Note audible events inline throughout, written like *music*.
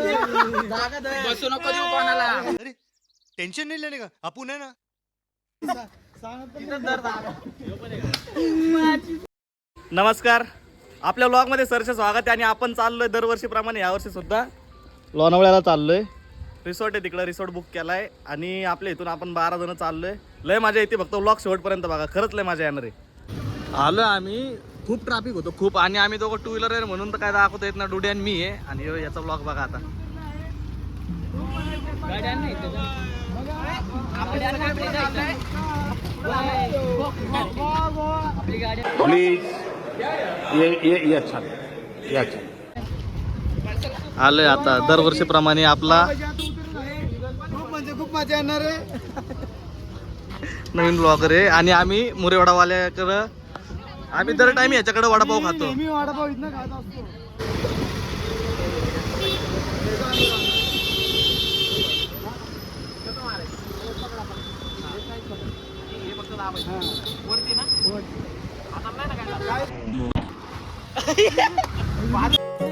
बसू नको देऊ कोणाला. अरे टेन्शन नाही लेणे का? आपण आहे ना. नमस्कार. आपल्या ब्लॉगमध्ये सरचे स्वागत आहे आणि आपण चाललोय दरवर्षीप्रमाणे यावर्षी सुद्धा. लोणावळ्याला चाललोय. रिसॉर्ट आहे तिकडं रिसॉर्ट बुक केलाय. आणि आपल्या इथून आपण बारा जण चाललोय. लय मजा येते फक्त ब्लॉग शेवटपर्यंत बघा. खरंच लय मजा येणार आहे. आलोय आम्ही. खूप ट्रॅफिक होतो खूप. आणि आम्ही दोघं टू व्हीलर आहे म्हणून तर काय दाखवता येत ना डुडे आणि मी आहे. आणि याचा ब्लॉग बघा आता. प्लीज ये ये ये अच्छा ये अच्छा आलोय आता. दरवर्षीप्रमाणे आपला खूप म्हणजे खूप मजा येणार आहे नवीन ब्लॉगर आहे. आणि आम्ही मुरेवाडावाल्याकडं आम्ही दर टाइम याच्याकडे वडापाव खातो. मी वडापाव इथनं खात असतो. आता *laughs*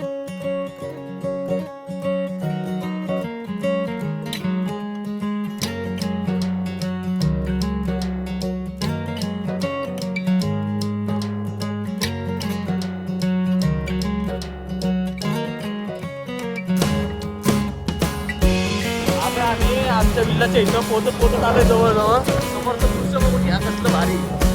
आमच्या विल्लाच्या इथं पोहोचत पोचत आलोय जवळजवळ समोरचं दृश्य बघून घ्या कसलं भारी.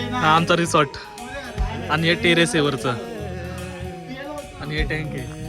हा आमचा रिसॉर्ट आणि हे टेरेस आहे वरचं. आणि हे टँक आहे.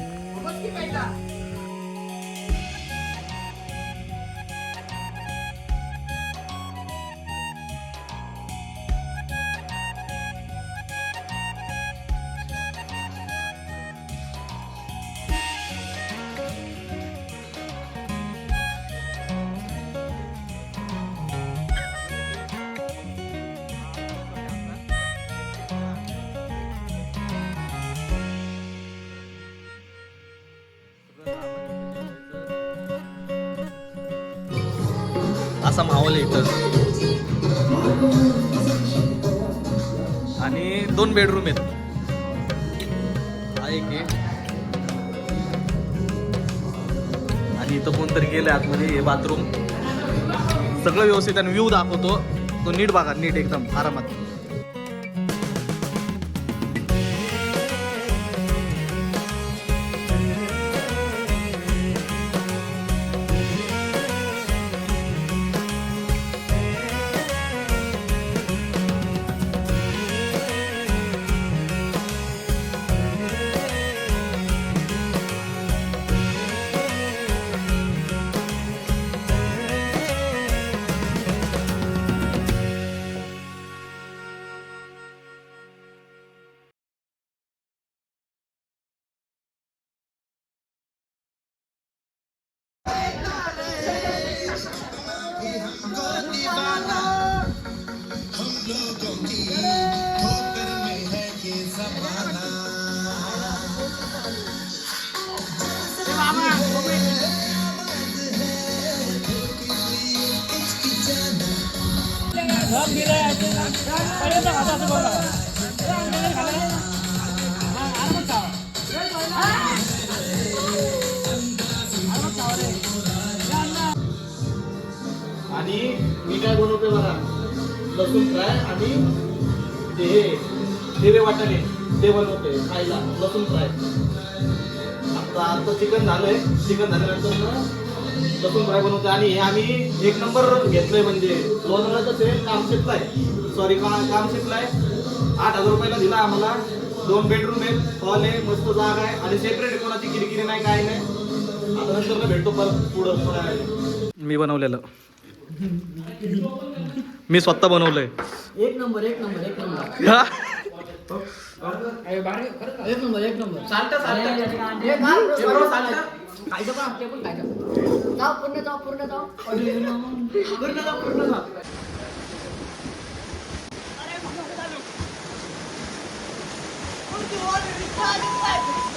असा माहोल आहे इथं. आणि दोन बेडरूम आहेत. हा एक आणि इथं कोणतरी गेलं आतमध्ये हे बाथरूम सगळं व्यवस्थित आणि व्ह्यू दाखवतो. तो नीट बघा नीट एकदम आरामात. आणि मी काय बनवतोय बघा लसूण फ्राय आणि ते हे हिरे वाटाणे ते बनवते खायला. लसूण फ्राय. आता आता चिकन झालंय. चिकन झाल्यानंतर लसूण फ्राय बनवतो. आणि हे आम्ही एक नंबर घेतलंय म्हणजे लोणावळ्याचं ते काम शिकलाय. सॉरी काम शिकलाय. आठ हजार रुपयाला दिला आम्हाला. दोन बेडरूम आहेत हॉल आहे मस्त जागा आहे. आणि सेपरेट कोणाची किरकिरी नाही काय नाही. आता नंतर भेटतो परत पुढं. मी बनवलेलं. मी स्वतः बनवलंय. एक नंबर एक नंबर एक नंबर. हा? एक नंबर एक नंबर. चालतं चालतं. हे खा, हे बरोबर चालतं. खायचं पण ते पण खायचं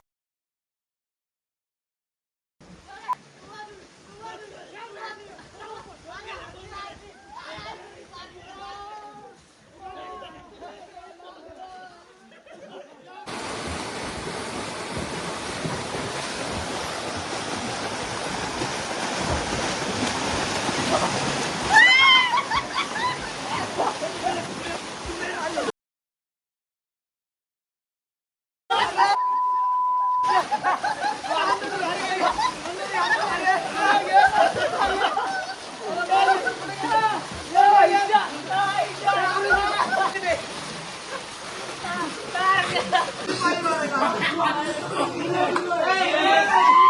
जाऊ पूर्ण जाऊ पूर्ण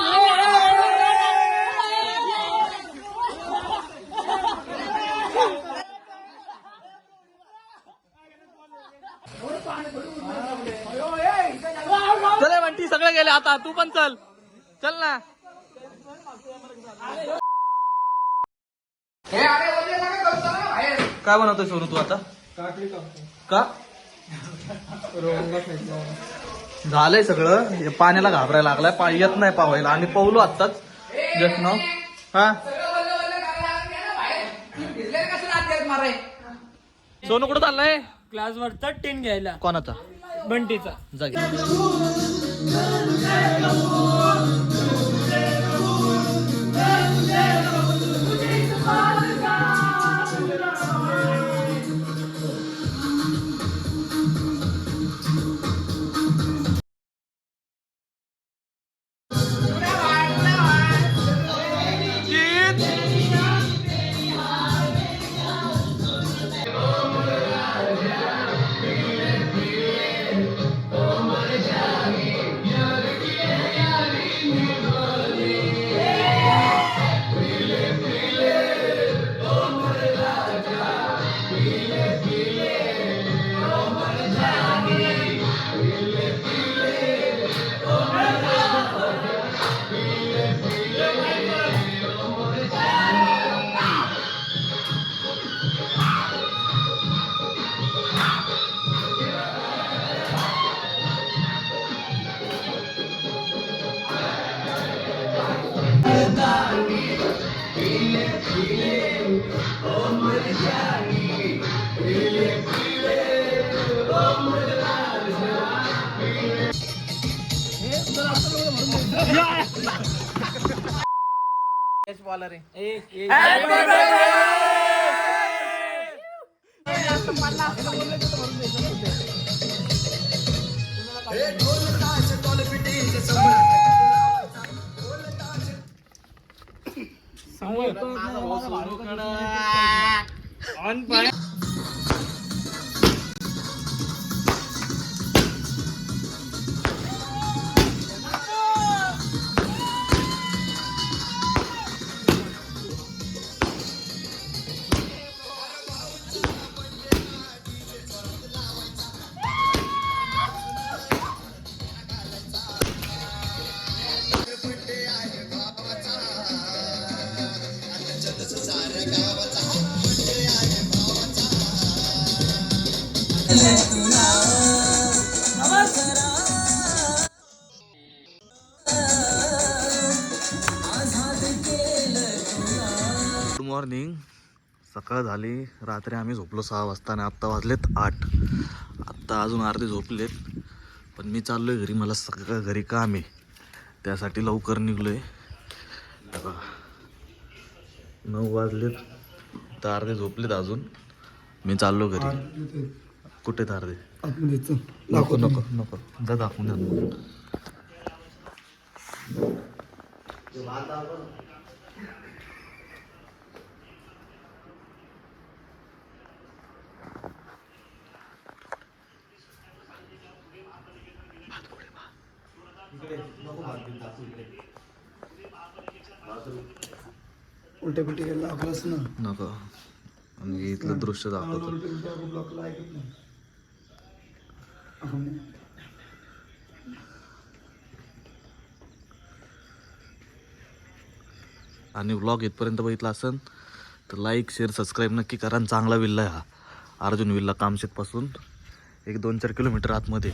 आता तू पण चल. चल ना. काय बनवतोय सोनू तू आता? का? झालंय सगळं. हे पाण्याला घाबरायला लागलाय. पा येत नाही पावायला. आणि पावलो आत्ताच. जस्ट नाव हा? सोनू कुठं चाललाय? क्लासवरचा टेन घ्यायला. कोणाचा? बंटीचा. जागी Santo é teu. ফিরে ফিরে ও মোর জানি ফিরে ফিরে ও মোর রাজা ফিরে এ তোরা আসলে মরমু বলারে এই এই मॉर्निंग सकाळ झाली. रात्री आम्ही झोपलो सहा वाजता आणि आत्ता वाजलेत आठ. आत्ता अजून अर्धे झोपलेत. पण मी चाललो आहे घरी. मला सगळं घरी काम आहे. त्यासाठी लवकर निघलो आहे नऊ वाजलेत. तर अर्धे झोपलेत अजून. मी चाललो घरी. कुठे तर अर्धे. नको नको नको. जा दाखवून द्या उलट्या पिलटी केला आपलाच ना. नको. आणि इथलं दृश्य दाखवतो. उलटी ऐकत नाही. आपण- आणि व्लॉग इथपर्यंत बघितला असेल तर लाईक शेअर सबस्क्राईब नक्की करा आणि चांगला विल्ला आहे हा. अर्जुन विल्ला कामशेतपासून एक दोन चार किलोमीटर आतमध्ये.